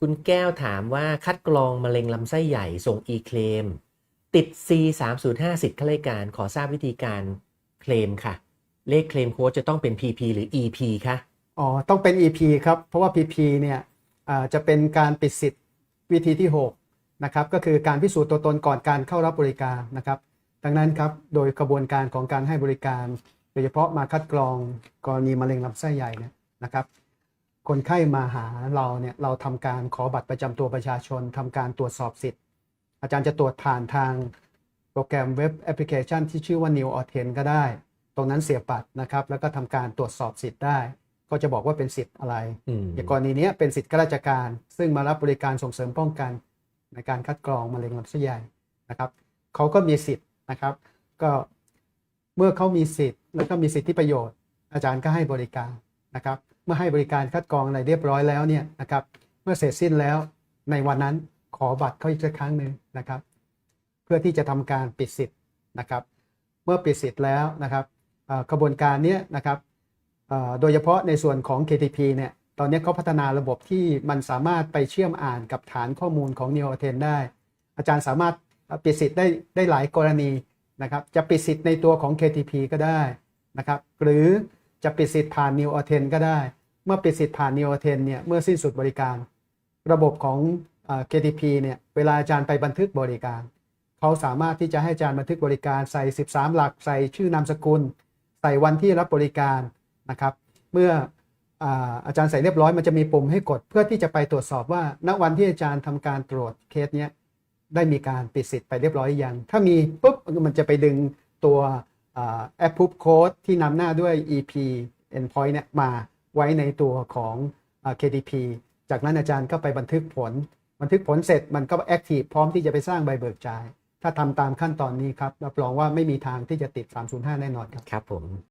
คุณแก้วถามว่าคัดกรองมะเร็งลำไส้ใหญ่ส่ง e-claim ติด C 3 0 5สิทธิ์ข้าราชการขอทราบวิธีการเคลมค่ะ เลขเคลมโค้ดจะต้องเป็น PP หรือ EP คะอ๋อต้องเป็น EP ครับ เพราะว่า PP เนี่ยจะเป็นการปิดสิทธิ์วิธีที่ 6 นะครับ ก็คือการพิสูจน์ตัวตนก่อนการเข้ารับบริการนะครับ ดังนั้นครับ โดยกระบวนการของการให้บริการ โดยเฉพาะมาคัดกรองกรณีมะเร็งลำไส้ใหญ่เนี่ยนะครับ คนไข้มาหาเราเนี่ยเราทำการขอบัตรประจำตัวประชาชนทำการตรวจสอบสิทธิ์ อาจารย์จะตรวจผ่านทางโปรแกรมเว็บแอปพลิเคชันที่ชื่อว่า New o r t e n ก็ได้ ตรงนั้นเสียบบัตรนะครับ แล้วก็ทำการตรวจสอบสิทธิ์ได้ ก็จะบอกว่าเป็นสิทธิ์อะไรอืมอย่างกรณีเนี้ยเป็นสิทธิ์ข้าราชการ ซึ่งมารับบริการส่งเสริมป้องกัน ในการคัดกรองมะเร็งลำไส้ใหญ่นะครับเขาก็มีสิทธิ์นะครับ ก็เมื่อเขามีสิทธิ์แล้วก็มีสิทธิประโยชน์ อาจารย์ก็ให้บริการนะครับ เมื่อให้บริการคัดกรองอะไรเรียบร้อยแล้วเนี่ยนะครับเมื่อเสร็จสิ้นแล้วในวันนั้นขอบัตรเขาอีกสักครั้งหนึ่งนะครับ เพื่อที่จะทำการปิดสิทธิ์นะครับ เมื่อปิดสิทธิ์แล้วนะครับกระบวนการเนี้ยนะครับโดยเฉพาะในส่วนของ KTP เนี่ยตอนนี้เขาพัฒนาระบบที่มันสามารถไปเชื่อมอ่านกับฐานข้อมูลของ n e o a t e n ได้ อาจารย์สามารถปิดสิทธิ์ได้ได้หลายกรณีนะครับ จะปิดสิทธิ์ในตัวของ KTP ก็ได้นะครับ หรือ จะปิดสิทธิ์ผ่าน n e o a t e n ก็ได้ เมื่อปิดสิทธิ์ผ่าน n e o a t e n เนี่ยเมื่อสิ้นสุดบริการ ระบบของเอ่อ KTP เนี่ยเวลาอาจารย์ไปบันทึกบริการ เขาสามารถที่จะให้อาจารย์บันทึกบริการใส่ 13 หลัก ใส่ชื่อนามสกุล ใส่วันที่รับบริการนะครับ เมื่ออาจารย์ใส่เรียบร้อยมันจะมีปุ่มให้กดเพื่อที่จะไปตรวจสอบว่าณวันที่อาจารย์ทำการตรวจเคสเนี้ยได้มีการปิดสิทธิ์ไปเรียบร้อยอยัง ถ้ามีปุ๊บมันจะไปดึงตัว แอป proof code ที่นำหน้าด้วย EP endpoint เนี่ยมาไว้ในตัวของ KDP จากนั้นอาจารย์ก็ไปบันทึกผล บันทึกผลเสร็จมันก็แอคทีฟพร้อมที่จะไปสร้างใบเบิกจ่าย ถ้าทำตามขั้นตอนนี้ครับรับรองว่าไม่มีทางที่จะติด 305 แน่นอนครับ ครับผม